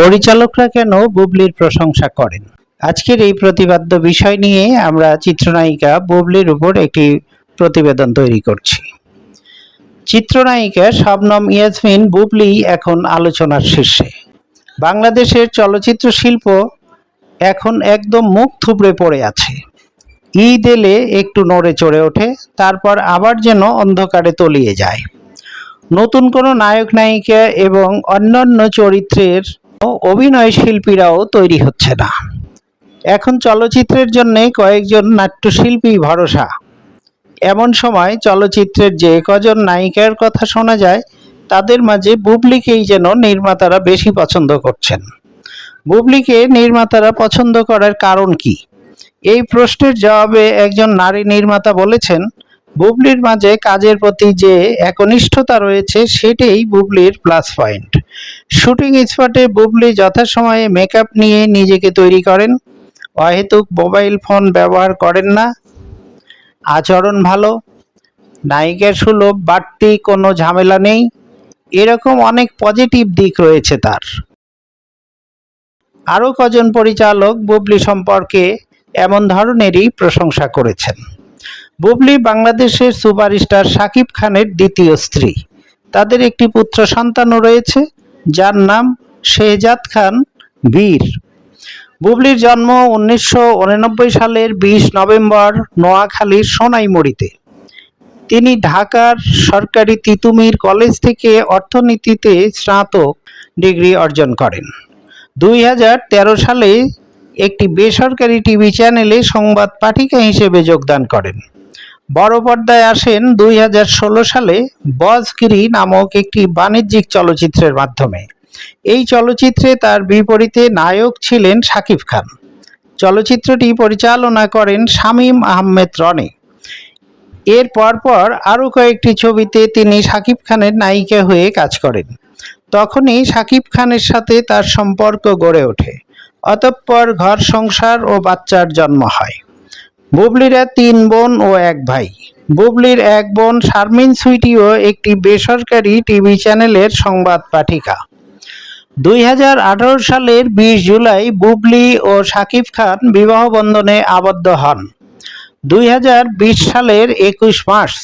পরিচালকরা কেন বুবলির প্রশংসা করেন? আজকের এই প্রতিপাদ্য বিষয় নিয়ে আমরা চিত্রনায়িকা বুবলির উপর একটি প্রতিবেদন তৈরি করছি। চিত্রনায়িকা শবনম ইয়াসমিন বুবলি এখন আলোচনার শীর্ষে। বাংলাদেশের চলচ্চিত্র শিল্প এখন একদম মুখ থুবড়ে পড়ে আছে। ঈদ এলে একটু নড়ে চড়ে ওঠে, তারপর আবার যেন অন্ধকারে তলিয়ে যায়। নতুন কোনো নায়ক নায়িকা এবং অন্যান্য চরিত্রের অভিনয় শিল্পীরাও তৈরি হচ্ছে না। এখন চলচ্চিত্রের জন্য কয়েকজন নাট্যশিল্পী ভরসা। এমন সময় চলচ্চিত্রের যে কজন নায়িকার কথা শোনা যায়, তাদের মাঝে বুবলিকেই যেন নির্মাতারা বেশি পছন্দ করছেন। বুবলিকে নির্মাতারা পছন্দ করার কারণ কি? এই প্রশ্নের জবাবে একজন নারী নির্মাতা বলেছেন বুবলির মাঝে কাজের প্রতি যে একনিষ্ঠতা রয়েছে, সেটাই বুবলির প্লাস পয়েন্ট শুটিং স্পটে বুবলি যথাসময়ে মেকআপ নিয়ে নিজেকে তৈরি করেন। অহেতুক মোবাইল ফোন ব্যবহার করেন না। আচরণ ভালো। নায়িকার সুলভ বাড়তি কোনো ঝামেলা নেই। এরকম অনেক পজিটিভ দিক রয়েছে তার। আরও কজন পরিচালক বুবলি সম্পর্কে এমন ধরনেরই প্রশংসা করেছেন। বুবলি বাংলাদেশের সুপারস্টার শাকিব খানের দ্বিতীয় স্ত্রী। তাদের একটি পুত্র সন্তানও রয়েছে, যার নাম শেহজাদ খান বীর। বুবলির জন্ম উনিশশো সালের বিশ নভেম্বর নোয়াখালীর সোনাইমুড়িতে। তিনি ঢাকার সরকারি তিতুমির কলেজ থেকে অর্থনীতিতে স্নাতক ডিগ্রি অর্জন করেন। দুই হাজার তেরো সালে একটি বেসরকারি টিভি চ্যানেলে সংবাদ পাঠিকা হিসেবে যোগদান করেন। বড় পর্দায় আসেন দুই হাজার ষোলো সালে বজগিরি নামক একটি বাণিজ্যিক চলচ্চিত্রের মাধ্যমে। এই চলচ্চিত্রে তার বিপরীতে নায়ক ছিলেন শাকিব খান। চলচ্চিত্রটি পরিচালনা করেন শামীম আহমেদ রনি। এর পরপর আরও কয়েকটি ছবিতে তিনি শাকিব খানের নায়িকা হয়ে কাজ করেন। তখনই শাকিব খানের সাথে তার সম্পর্ক গড়ে ওঠে। অতঃপর ঘর সংসার ও বাচ্চার জন্ম হয়। বুবলিরা তিন বোন ও এক ভাই। বুবলির এক বোন শারমিন সুইটিও একটি বেসরকারি টিভি চ্যানেলের সংবাদ পাঠিকা। দুই হাজার আঠারো সালের বিশ জুলাই বুবলি ও শাকিব খান বিবাহ আবদ্ধ হন। দুই হাজার বিশ সালের একুশ মার্চ,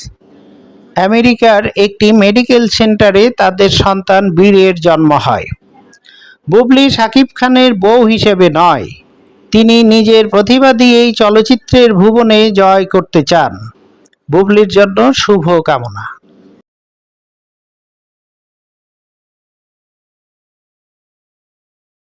আমেরিকার একটি মেডিকেল সেন্টারে তাদের সন্তান বীরের জন্ম হয়। বুবলি শাকিব খানের বউ হিসেবে নয়। তিনি নিজের প্রতিভা দিয়েই চলচ্চিত্রের ভুবনে জয় করতে চান। বুবলির জন্য শুভ কামনা।